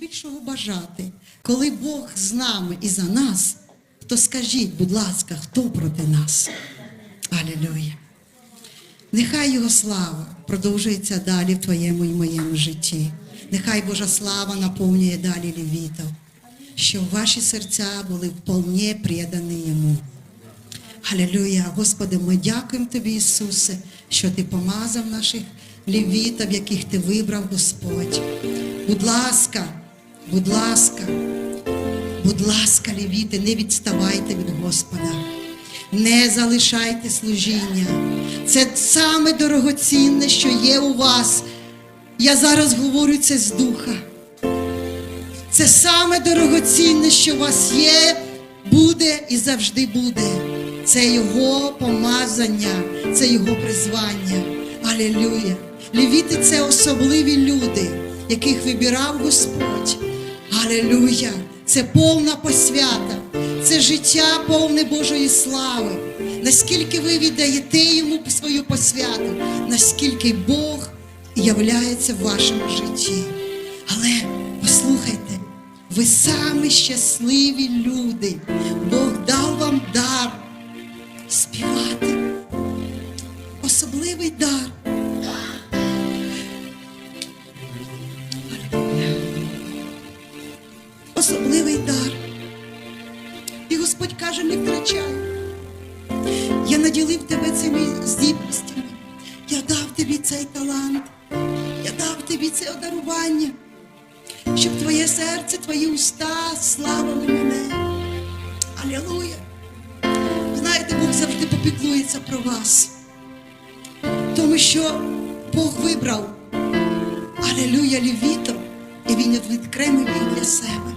більшого бажати. Коли Бог з нами і за нас, то скажіть, будь ласка, хто проти нас? Алілюя. Нехай Його слава продовжується далі в твоєму і моєму житті. Нехай Божа слава наповнює далі лівітов, щоб ваші серця були вполне предані Йому. Алілюя. Господи, ми дякуємо Тобі, Ісусе, що Ти помазав наших лівітів, яких Ти вибрав, Господь. Будь ласка, будь ласка, будь ласка, лівіти, не відставайте від Господа. Не залишайте служіння. Це саме дорогоцінне, що є у вас. Я зараз говорю це з духа. Це саме дорогоцінне, що у вас є, буде і завжди буде. Це Його помазання, це Його призвання. Алілюя. Левіти це особливі люди, яких вибирав Господь. Алілюя. Це повна посвята, це життя повне Божої слави. Наскільки ви віддаєте йому свою посвяту, наскільки Бог являється в вашому житті. Але послухайте, ви самі щасливі люди. Бог дав вам дар співати. Господь каже, не втрачай. Я наділив тебе цими здібностями. Я дав тобі цей талант. Я дав тобі це одарування, щоб твоє серце, твої уста славили мене. Алілуя. Знаєте, Бог завжди попіклується про вас. Тому що Бог вибрав Алілуя лівітом, і він відкремив їх для себе.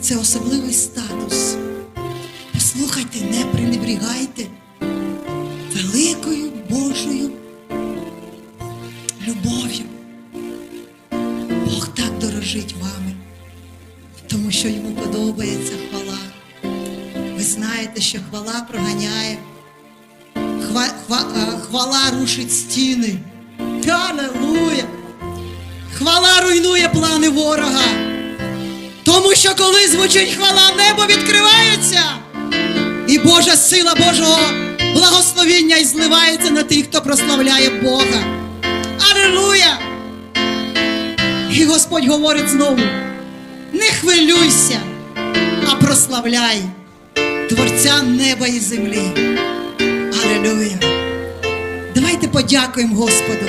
Це особливий статус. Послухайте, не пренебрігайте великою Божою любов'ю. Бог так дорожить вами, тому що йому подобається хвала. Ви знаєте, що хвала проганяє, хва, хва, а, хвала рушить стіни. Аллилуйя! Хвала руйнує плани ворога. Тому що коли звучить хвала, небо відкривається. Божа сила Божого благословіння і зливається на тих, хто прославляє Бога. Аллилуйя! І Господь говорить знову: не хвилюйся, а прославляй Творця неба і землі. Аллилуйя! Давайте подякуємо Господу.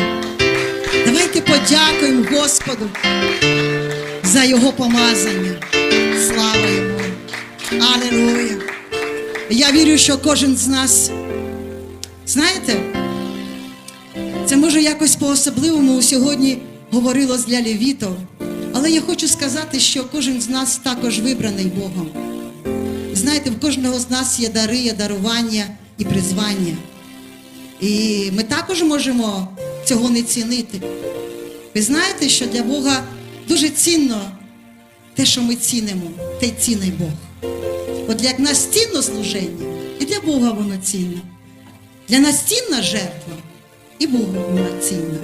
Давайте подякуємо Господу за Його помазання. Слава Йому! Аллилуйя! Я вірю, що кожен з нас, знаєте, це може якось по-особливому сьогодні говорилось для левітів, але я хочу сказати, що кожен з нас також вибраний Богом. Знаєте, в кожного з нас є дари, є дарування і призвання. І ми також можемо цього не цінити. Ви знаєте, що для Бога дуже цінно те, що ми цінимо, те й цінний Бог. От як нас цінно служення, і для Бога воно цінно. Для нас цінна жертва, і Богу вона цінна.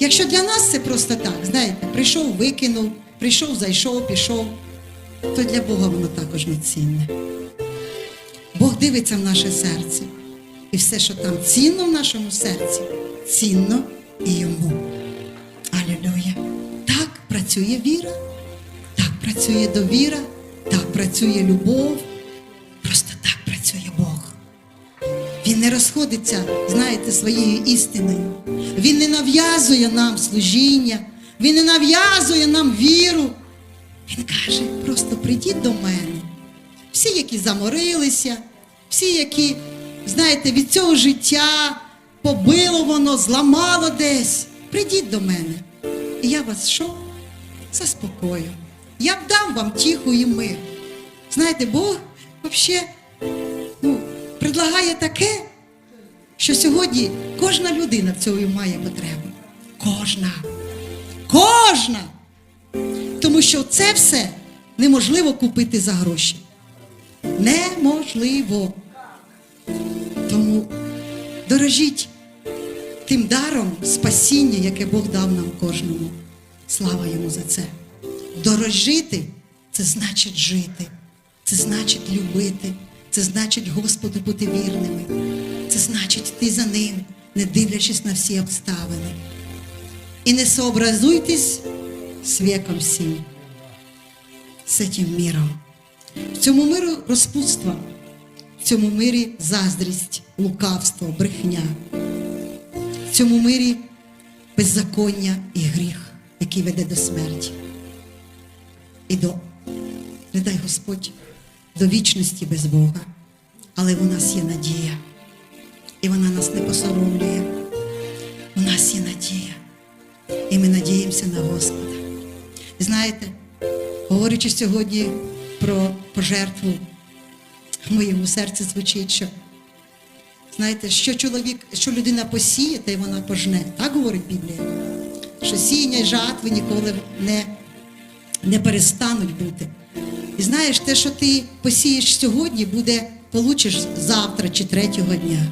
Якщо для нас це просто так, знаєте, прийшов, викинув, прийшов, зайшов, пішов, то для Бога воно також не цінне. Бог дивиться в наше серце. І все, що там цінно в нашому серці, цінно і йому. Алілюя. Так працює віра, так працює довіра, так працює любов. Розходиться, знаєте, своєю істиною. Він не нав'язує нам служіння, Він не нав'язує нам віру. Він каже, просто прийдіть до мене. Всі, які заморилися, всі, які, знаєте, від цього життя побило воно, зламало десь. Прийдіть до мене. І я вас що? Заспокою. Я б дам вам тиху і мир. Знаєте, Бог взагалі ну, предлагає таке, що сьогодні кожна людина в цьому має потребу. Кожна. Кожна. Тому що це все неможливо купити за гроші. Неможливо. Тому дорожіть тим даром спасіння, яке Бог дав нам кожному. Слава йому за це. Дорожити це значить жити, це значить любити, це значить Господу бути вірними, це значить йти за ним, не дивлячись на всі обставини. І не сообразуйтесь з віком всім, з цим міром. В цьому миру розпутство, в цьому мирі заздрість, лукавство, брехня. В цьому мирі беззаконня і гріх, який веде до смерті. І до, не дай Господь, до вічності без Бога. Але у нас є надія. І вона нас не посоромлює. У нас є надія. І ми надіємося на Господа. Знаєте, говорячи сьогодні про пожертву, в моєму серці звучить, що знаєте, що чоловік, що людина посіє, та й вона пожне. Так говорить Біблія. Що сіяння й жатви ніколи не, не перестануть бути. І знаєш, те, що ти посієш сьогодні, буде, получиш завтра чи третього дня.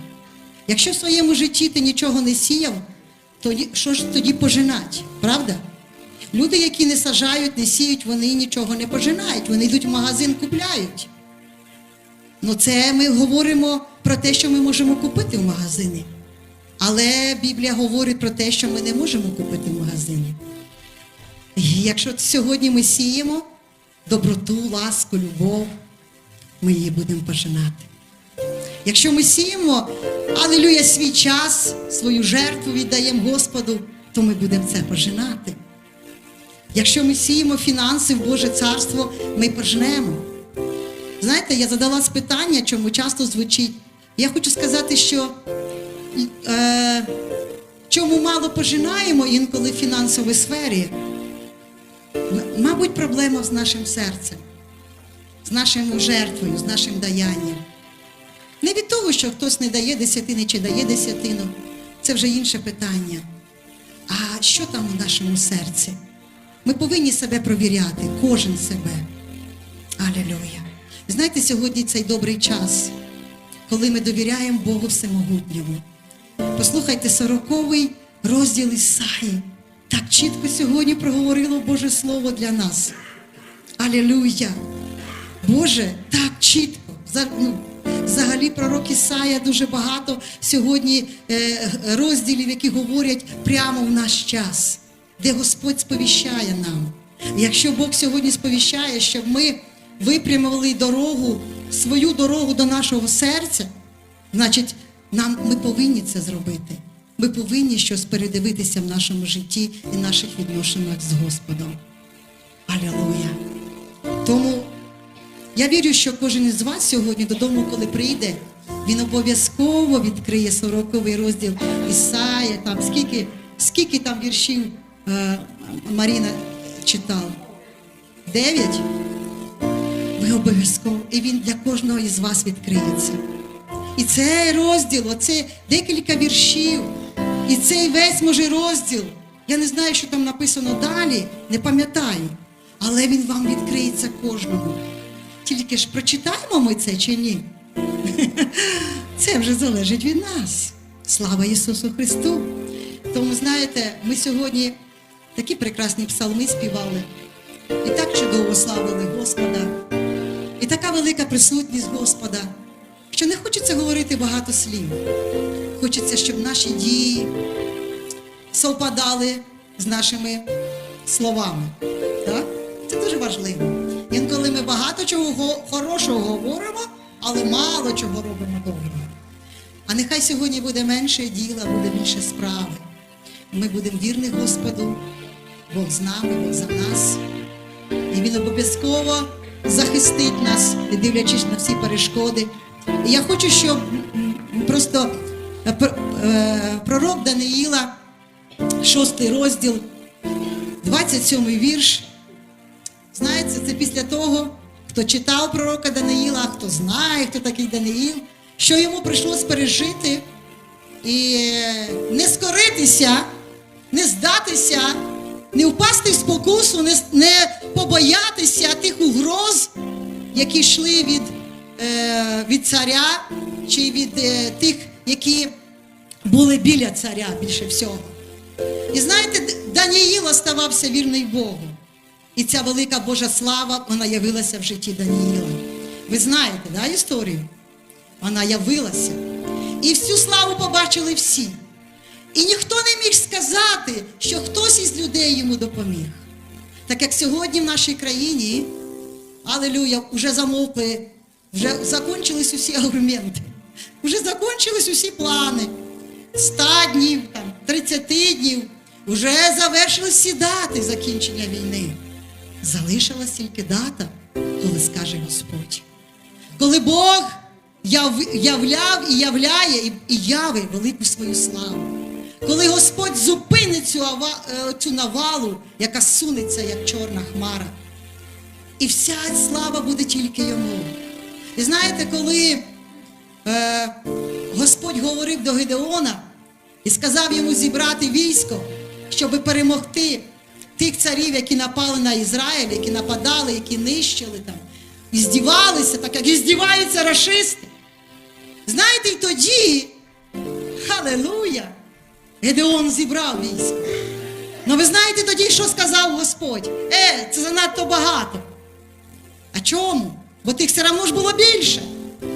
Якщо в своєму житті ти нічого не сіяв, то що ж тоді пожинать, правда? Люди, які не сажають, не сіють, вони нічого не пожинають, вони йдуть в магазин, купляють. Ну, це ми говоримо про те, що ми можемо купити в магазині. Але Біблія говорить про те, що ми не можемо купити в магазині. І якщо сьогодні ми сіємо доброту, ласку, любов, ми її будемо пожинати. Якщо ми сіємо, алелюя, свій час, свою жертву віддаємо Господу, то ми будемо це пожинати. Якщо ми сіємо фінанси в Боже царство, ми пожнемо. Знаєте, я задала питання, чому часто звучить. Я хочу сказати, що е, чому мало пожинаємо інколи в фінансовій сфері. Мабуть, проблема з нашим серцем, з нашою жертвою, з нашим даянням. Не від того, що хтось не дає десятини чи дає десятину, це вже інше питання. А що там у нашому серці? Ми повинні себе провіряти, кожен себе. Алілюя. Знаєте, сьогодні цей добрий час, коли ми довіряємо Богу Всемогутньому. Послухайте, сороковий розділ Ісаї. Так чітко сьогодні проговорило Боже Слово для нас. Алілуя! Боже, так чітко. Ну, Взагалі пророк Ісая дуже багато сьогодні е, розділів, які говорять прямо в наш час, де Господь сповіщає нам. Якщо Бог сьогодні сповіщає, щоб ми випрямували дорогу, свою дорогу до нашого серця, значить, нам, ми повинні це зробити. Ми повинні щось передивитися в нашому житті і наших відношеннях з Господом. Алілуя! Тому я вірю, що кожен із вас сьогодні додому, коли прийде, він обов'язково відкриє 40 розділ Ісая, там скільки, скільки там віршів е, Маріна читала? Дев'ять? Ви обов'язково. І він для кожного із вас відкриється. І цей розділ, оце декілька віршів, і цей весь може розділ. Я не знаю, що там написано далі, не пам'ятаю, але він вам відкриється кожному. Тільки ж прочитаємо ми це чи ні? Це вже залежить від нас. Слава Ісусу Христу! Тому, знаєте, ми сьогодні такі прекрасні псалми співали, і так чудово славили Господа, і така велика присутність Господа, що не хочеться говорити багато слів. Хочеться, щоб наші дії совпадали з нашими словами. Так? Це дуже важливо. Інколи ми багато чого хорошого говоримо, але мало чого робимо доброго. А нехай сьогодні буде менше діла, буде більше справи. Ми будемо вірні Господу, Бог з нами, Бог за нас. І Він обов'язково захистить нас, дивлячись на всі перешкоди. І я хочу, щоб просто пр- пророк Даниїла, шостий розділ, 27 вірш. Знаєте, це після того, хто читав пророка Даниїла, хто знає, хто такий Даниїл, що йому прийшлось пережити і е, не скоритися, не здатися, не впасти в спокусу, не, не побоятися тих угроз, які йшли від, е, від царя чи від е, тих, які були біля царя більше всього. І знаєте, Д- Даниїл оставався вірний Богу. І ця велика Божа слава, вона явилася в житті Даніїла. Ви знаєте, да, історію? Вона явилася. І всю славу побачили всі. І ніхто не міг сказати, що хтось із людей йому допоміг. Так як сьогодні в нашій країні, алелюя, вже замовкли, вже закончились усі аргументи, вже закончились усі плани. 100 днів, там, 30 днів, вже завершились всі дати закінчення війни. Залишилась тільки дата, коли скаже Господь. Коли Бог яв- являв і являє і, явить велику свою славу. Коли Господь зупинить цю, е, цю навалу, яка сунеться, як чорна хмара. І вся слава буде тільки йому. І знаєте, коли е, Господь говорив до Гедеона і сказав йому зібрати військо, щоб перемогти тих царів, які напали на Ізраїль, які нападали, які нищили там, і здівалися, так як і здіваються рашисти. Знаєте, і тоді, халелуя, Гедеон зібрав військо. Ну ви знаєте тоді, що сказав Господь? Е, це занадто багато. А чому? Бо тих все одно ж було більше.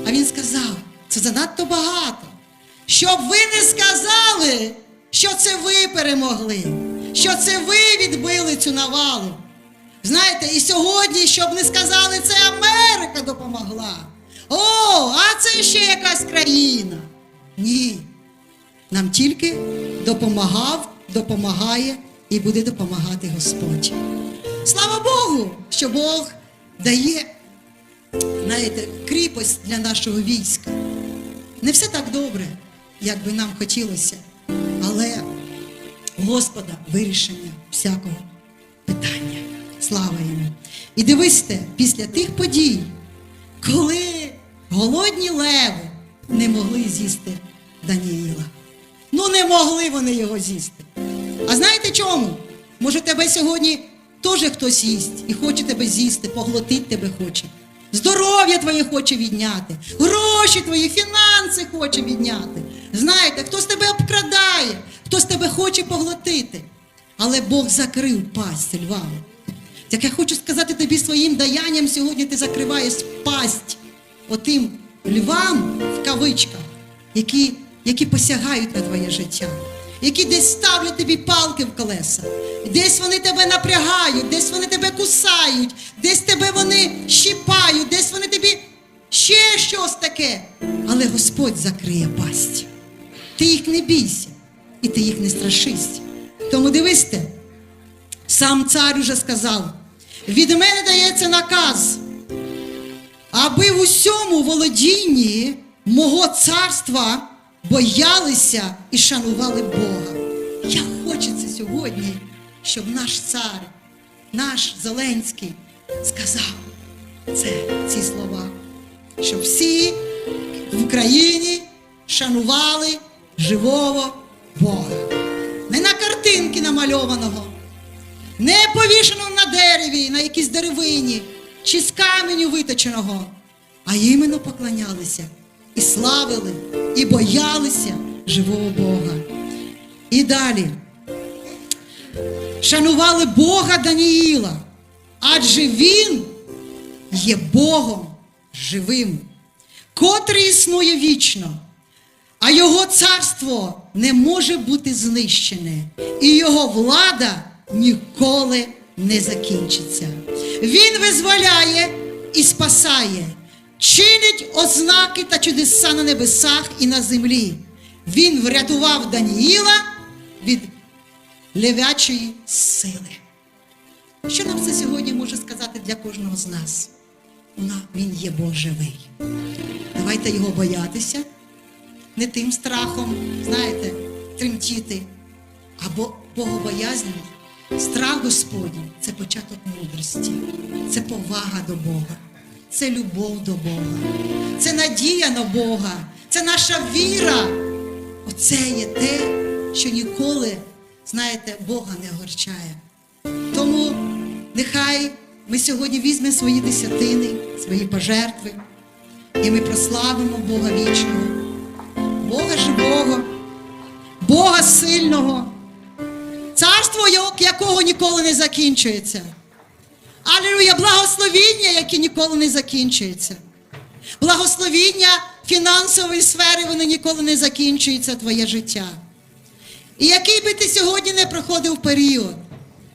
А він сказав, це занадто багато. Щоб ви не сказали, що це ви перемогли, що це ви відбили цю навалу. Знаєте, і сьогодні, щоб не сказали, це Америка допомогла. О, а це ще якась країна. Ні. Нам тільки допомагав, допомагає і буде допомагати Господь. Слава Богу, що Бог дає, знаєте, кріпость для нашого війська. Не все так добре, як би нам хотілося, але Господа вирішення всякого питання. Слава йому! І дивисте, після тих подій, коли голодні леви не могли з'їсти Даніїла. Ну, не могли вони його з'їсти. А знаєте чому? Може, тебе сьогодні теж хтось їсть і хоче тебе з'їсти, поглотити тебе хоче. Здоров'я твоє хоче відняти, гроші твої, фінанси хоче відняти. Знаєте, хтось тебе обкрадає, хтось тебе хоче поглотити. Але Бог закрив пасть львами. Так я хочу сказати тобі своїм даянням сьогодні ти закриваєш пасть отим львам в кавичках, які, які посягають на твоє життя, які десь ставлять тобі палки в колеса, десь вони тебе напрягають, десь вони тебе кусають, десь тебе вони щіпають, десь вони тобі ще щось таке. Але Господь закриє пасть. Ти їх не бійся, і ти їх не страшись. Тому дивись сам цар уже сказав: від мене дається наказ, аби в усьому володінні мого царства боялися і шанували Бога. Як хочеться сьогодні, щоб наш цар, наш Зеленський сказав це, ці слова, щоб всі в Україні шанували живого Бога. Не на картинки намальованого, не повішеного на дереві, на якійсь деревині чи з каменю виточеного, а іменно поклонялися і славили, і боялися живого Бога. І далі шанували Бога Даніїла, адже Він є Богом живим, котрий існує вічно, а Його царство не може бути знищене, і Його влада ніколи не закінчиться. Він визволяє і спасає, чинить ознаки та чудеса на небесах і на землі. Він врятував Даніїла від левячої сили. Що нам це сьогодні може сказати для кожного з нас? Він є Бог. Давайте його боятися, не тим страхом, знаєте, тремтіти, або богобоязнь. Страх Господній це початок мудрості, це повага до Бога, це любов до Бога, це надія на Бога, це наша віра. Оце є те, що ніколи, знаєте, Бога не огорчає. Тому нехай ми сьогодні візьмемо свої десятини, свої пожертви, і ми прославимо Бога вічного, Бога живого, Бога сильного, царство якого ніколи не закінчується. Алілуя, благословіння, які ніколи не закінчуються. Благословіння фінансової сфери, воно ніколи не закінчується твоє життя. І який би ти сьогодні не проходив період,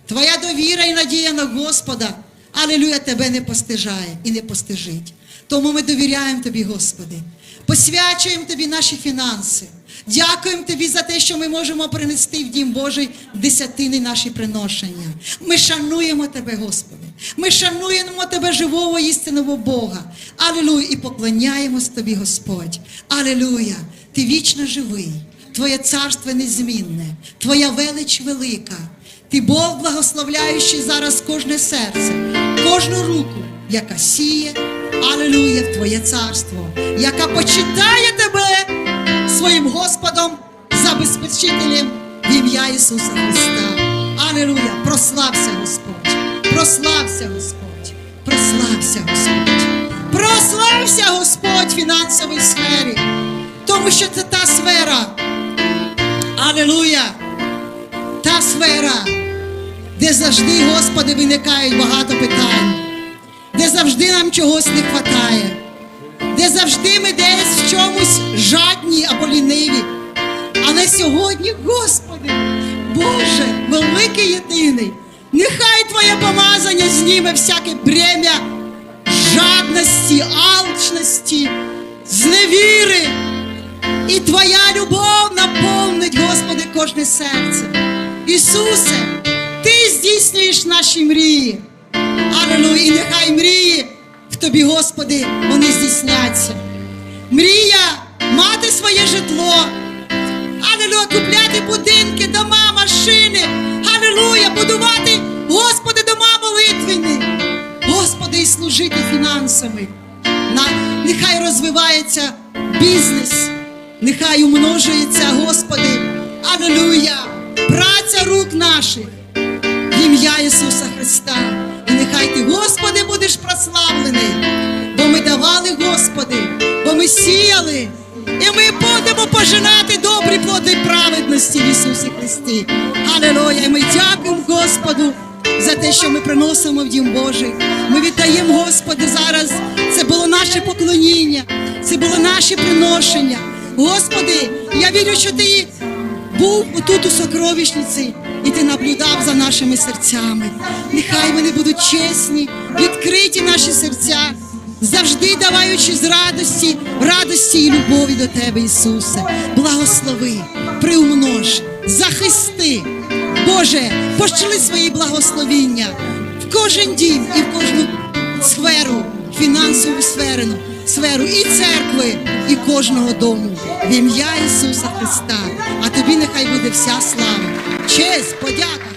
твоя довіра і надія на Господа, алілуя, тебе не постижає і не постижить. Тому ми довіряємо тобі, Господи, посвячуємо тобі наші фінанси. Дякуємо тобі за те, що ми можемо принести в Дім Божий десятини наші приношення. Ми шануємо тебе, Господи. Ми шануємо тебе живого істинного Бога. Алілуя! І поклоняємось тобі, Господь. Алілуя! Ти вічно живий. Твоє царство незмінне, Твоя велич велика. Ти Бог, благословляючий зараз кожне серце, кожну руку, яка сіє, алелуя, в Твоє царство, яка почитає тебе своїм Господом, забезпечителем в ім'я Ісуса Христа. Алелуя! Прослався Господь! Прослався Господь! Прослався Господь! Прослався Господь в фінансовій сфері! Тому що це та сфера. Алелуя! Та сфера, де завжди, Господи, виникають багато питань, де завжди нам чогось не вистачає, де завжди ми десь в чомусь жадні або ліниві. Але сьогодні, Господи, Боже, великий єдиний, нехай Твоє помазання зніме всяке брем'я жадності, алчності, зневіри. І Твоя любов наповнить, Господи, кожне серце. Ісусе, Ти здійснюєш наші мрії. Алелуя, і нехай мрії в Тобі, Господи, вони здійсняться. Мрія мати своє житло. Алелуя, купляти будинки, дома, машини. Алелуя, будувати, Господи, дома молитвені. Господи, і служити фінансами. Нехай розвивається бізнес, нехай умножується, Господи. Алелуя! Праця рук наших ім'я Ісуса Христа. І нехай Ти, Господи, будеш прославлений, бо ми давали, Господи, бо ми сіяли, і ми будемо пожинати добрі плоди праведності в Ісусі Христі. Алелуя! І ми дякуємо Господу за те, що ми приносимо в Дім Божий. Ми віддаємо, Господи, зараз. Це було наше поклоніння, це було наше приношення. Господи, я вірю, що Ти був отут у сокровищниці, і ти наблюдав за нашими серцями. Нехай вони будуть чесні, відкриті наші серця, завжди даваючи з радості, радості і любові до Тебе, Ісусе. Благослови, приумнож, захисти. Боже, пошли свої благословіння в кожен дім і в кожну сферу, фінансову сферу, сферу і церкви, і кожного дому. В ім'я Ісуса Христа. А тобі нехай буде вся слава, честь, подяка.